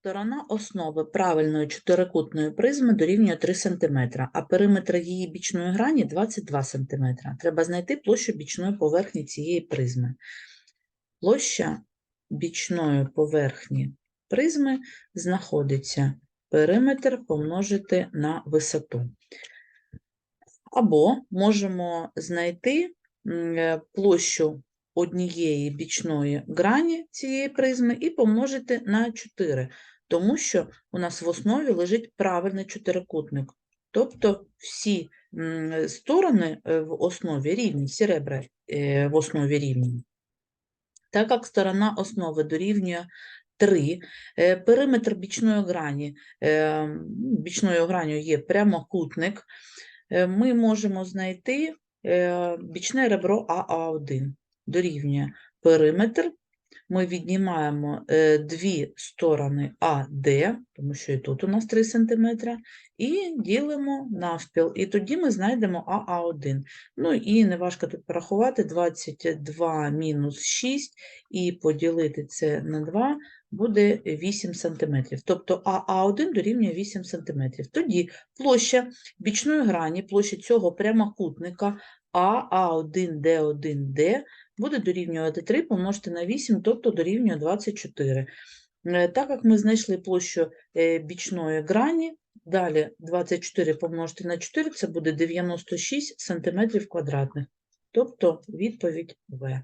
Сторона основи правильної чотирикутної призми дорівнює 3 см, а периметр її бічної грані 22 см. Треба знайти площу бічної поверхні цієї призми. Площа бічної поверхні призми знаходиться периметр помножити на висоту. Або можемо знайти е, площу однієї бічної грані цієї призми і помножити на 4, тому що у нас в основі лежить правильний чотирикутник. Тобто всі сторони е, в основі рівні, всі ребра е, в основі рівні. Так як сторона основи дорівнює 3, е, периметр бічної грані, бічною граню є прямокутник, ми можемо знайти бічне ребро АА1 дорівнює периметр. Ми віднімаємо е, дві сторони АД, тому що і тут у нас 3 см, і ділимо навпіл. І тоді ми знайдемо АА1. Ну і неважко тут порахувати 22 мінус 6 і поділити це на 2 буде 8 см. Тобто АА1 дорівнює 8 см. Тоді площа бічної грані, площа цього прямокутника АА1Д1Д буде дорівнювати 3 помножити на 8, тобто дорівнює 24. Е, Так як ми знайшли площу е, бічної грані, далі 24 помножити на 4 – це буде 96 см квадратних. Тобто відповідь В.